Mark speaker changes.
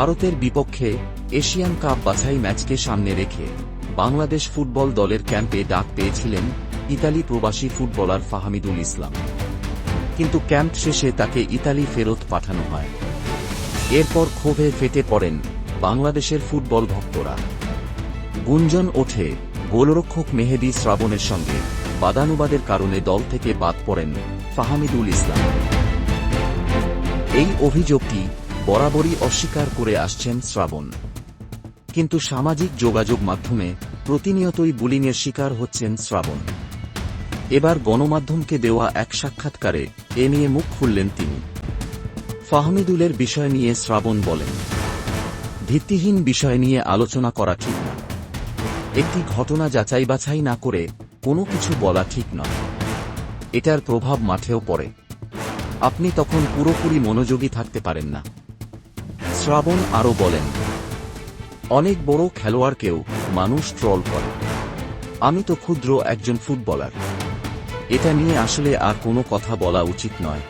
Speaker 1: ভারতের বিপক্ষে Asian cup বাছাই ম্যাচকে সামনে রেখে বাংলাদেশ ফুটবল দলের ক্যাম্পে ডাক পেয়েছিলেন ইতালি প্রবাসী ফুটবলার ফাহামিদুল ইসলাম। কিন্তু ক্যাম্প শেষে তাকে ইতালি ফেরত পাঠানো হয়। এরপর ক্ষোভে ফেটে পড়েন বাংলাদেশের ফুটবল ভক্তরা। গুঞ্জন ওঠে গোলরক্ষক মেহেদি শ্রাবণের সঙ্গে। বাদানুবাদের কারণে দল থেকে বাদ পড়েন ফাহামিদুল ইসলাম। এই অভিযোগটি বরাবরই অস্বীকার করে আসছেন শ্রাবণ। কিন্তু সামাজিক যোগাযোগ মাধ্যমে প্রতিনিয়তই বুলিংয়ের শিকার হচ্ছেন শ্রাবণ। এবার গণমাধ্যমকে দেওয়া এক সাক্ষাৎকারে এ নিয়ে মুখ খুললেন তিনি। ফাহমিদুলের বিষয় নিয়ে শ্রাবণ বলেন, ভিত্তিহীন বিষয় নিয়ে আলোচনা করা ঠিক না। একটি ঘটনা যাচাই বাছাই না করে কোনো কিছু বলা ঠিক নয়। এটার প্রভাব মাঠেও পড়ে। আপনি তখন পুরোপুরি মনোযোগী থাকতে পারেন না। শ্রাবণ আরও বলেন, অনেক বড় খেলোয়াড়কেও মানুষ ট্রল করে। আমি তো ক্ষুদ্র একজন ফুটবলার। এটা নিয়ে আসলে আর কোনো কথা বলা উচিত নয়।